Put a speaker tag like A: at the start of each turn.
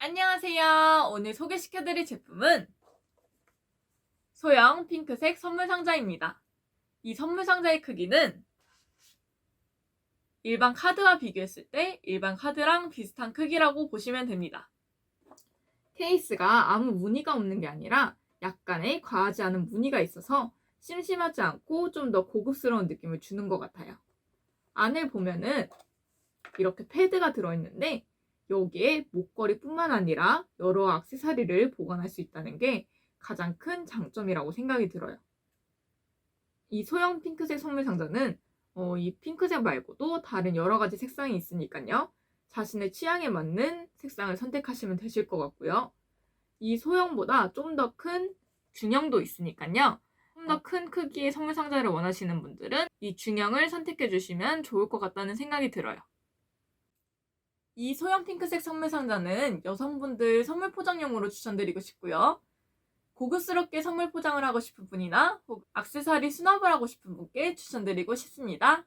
A: 안녕하세요. 오늘 소개시켜드릴 제품은 소형 핑크색 선물 상자입니다. 이 선물 상자의 크기는 일반 카드와 비교했을 때 일반 카드랑 비슷한 크기라고 보시면 됩니다. 케이스가 아무 무늬가 없는 게 아니라 약간의 과하지 않은 무늬가 있어서 심심하지 않고 좀 더 고급스러운 느낌을 주는 것 같아요. 안을 보면은 이렇게 패드가 들어있는데 여기에 목걸이뿐만 아니라 여러 액세서리를 보관할 수 있다는 게 가장 큰 장점이라고 생각이 들어요. 이 소형 핑크색 선물 상자는 어, 이 핑크색 말고도 다른 여러 가지 색상이 있으니까요. 자신의 취향에 맞는 색상을 선택하시면 되실 것 같고요. 이 소형보다 좀 더 큰 중형도 있으니까요. 좀 더 큰 크기의 선물 상자를 원하시는 분들은 이 중형을 선택해 주시면 좋을 것 같다는 생각이 들어요. 이 소형 핑크색 선물 상자는 여성분들 선물 포장용으로 추천드리고 싶고요. 고급스럽게 선물 포장을 하고 싶은 분이나 혹 액세서리 수납을 하고 싶은 분께 추천드리고 싶습니다.